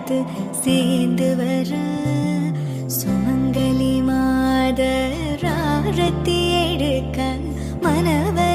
அழைத்து சேர்ந்து வர சுமங்கலி மாத எடுக்க மனவர்